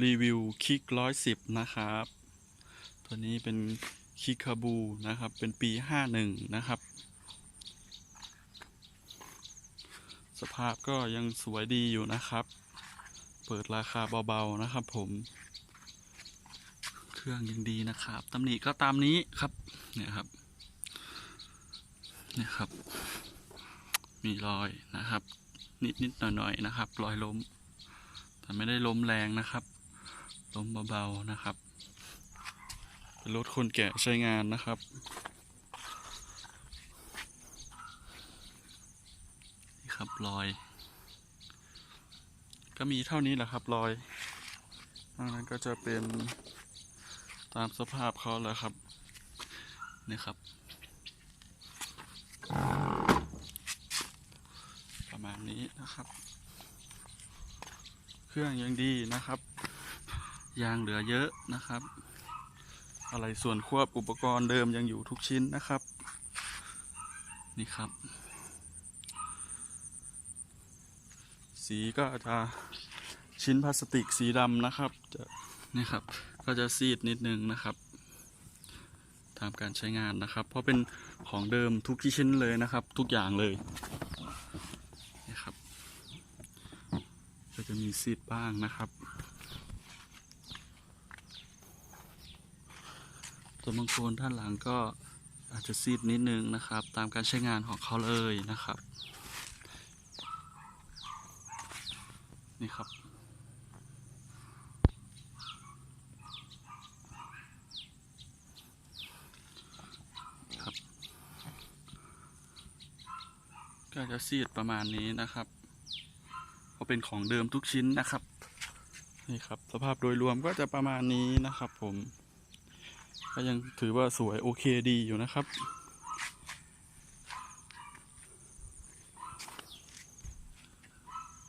รีวิวคิกร้อยสิบนะครับ ตัวนี้เป็นคิกคาบูนะครับ เป็นปีห้าหนึ่งนะครับ สภาพก็ยังสวยดีอยู่นะครับ เปิดราคาเบาๆนะครับผม เครื่องยังดีนะครับตำหนิก็ตามนี้ครับ เนี่ยครับ เนี่ยครับ มีรอยนะครับ นิดๆหน่อยๆนะครับ รอยล้ม แต่ไม่ได้ล้มแรงนะครับ ล้มเบาๆนะครับเป็นรถคนแก่ใช้งานนะครับ นี่ครับรอย ก็มีเท่านี้แหละครับรอยนอกนั้นก็จะเป็นตามสภาพเขาแหล้วครับ นี่ครับ ประมาณนี้นะครับ เครื่องยังดีนะครับ ยางเหลือเยอะนะครับ อะไรส่วนควบอุปกรณ์เดิมยังอยู่ทุกชิ้นนะครับ นี่ครับ สีก็จะชิ้นพลาสติกสีดำนะครับจะนี่ครับ ก็จะซีดนิดนึงนะครับตามการใช้งานนะครับ เพราะเป็นของเดิมทุกที่ชิ้นเลยนะครับ ทุกอย่างเลยนี่ครับ ก็จะมีซีดบ้างนะครับ ตัวบางคนด้านหลังก็อาจจะซีดนิดนึงนะครับ ตามการใช้งานของเขาเลยนะครับ นี่ครับ ครับ ก็จะซีดประมาณนี้นะครับเพราะเป็นของเดิมทุกชิ้นนะครับ นี่ครับ สภาพโดยรวมก็จะประมาณนี้นะครับผม ก็ยังถือว่าสวยโอเคดีอยู่นะครับ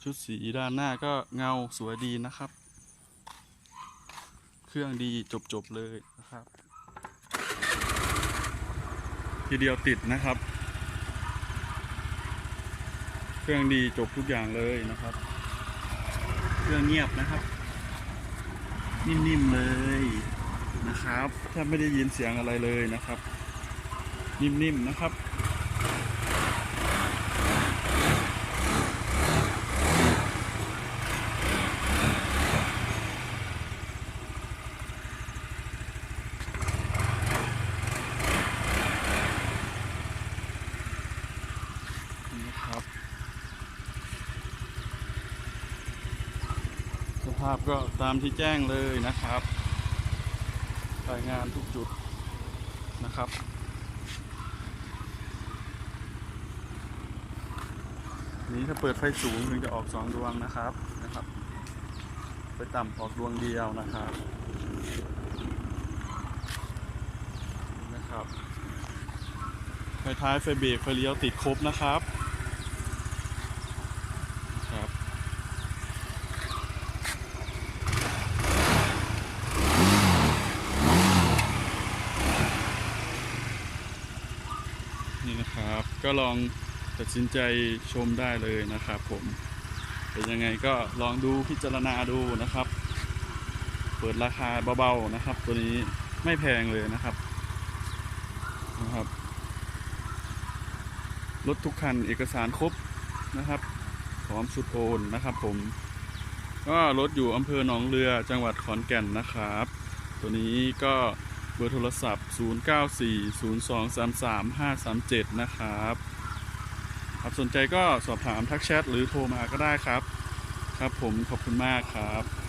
ชุดสีด้านหน้าก็เงาสวยดีนะครับ เครื่องดีจบๆเลยนะครับ ทีเดียวติดนะครับ เครื่องดีจบทุกอย่างเลยนะครับ เครื่องเงียบนะครับ นิ่มๆเลย นะครับแทบไม่ได้ยินเสียงอะไรเลยนะครับ นิ่มๆนะครับนี่นะครับสภาพก็ตามที่แจ้งเลยนะครับ รายงานทุกจุดนะครับ นี้ถ้าเปิดไฟสูงถึงจะออกสองดวงนะครับนะครับ ไปต่ำออกดวงเดียวนะครับนะครับไฟท้ายไฟเบรกไฟเลี้ยวติดครบนะครับ นี่นะครับ ก็ลองตัดสินใจชมได้เลยนะครับผมเป็นยังไงก็ลองดูพิจารณาดูนะครับ เปิดราคาเบาๆนะครับ ตัวนี้ไม่แพงเลยนะครับนะครับรถทุกคันเอกสารครบนะครับพร้อมชุดโอนนะครับผม ก็รถอยู่อำเภอหนองเรือจังหวัดขอนแก่นนะครับ ตัวนี้ก็ เบอร์โทรศัพท์ 0940233537 นะครับครับสนใจก็สอบถามทักแชทหรือโทรมาก็ได้ครับ ครับผมขอบคุณมากครับ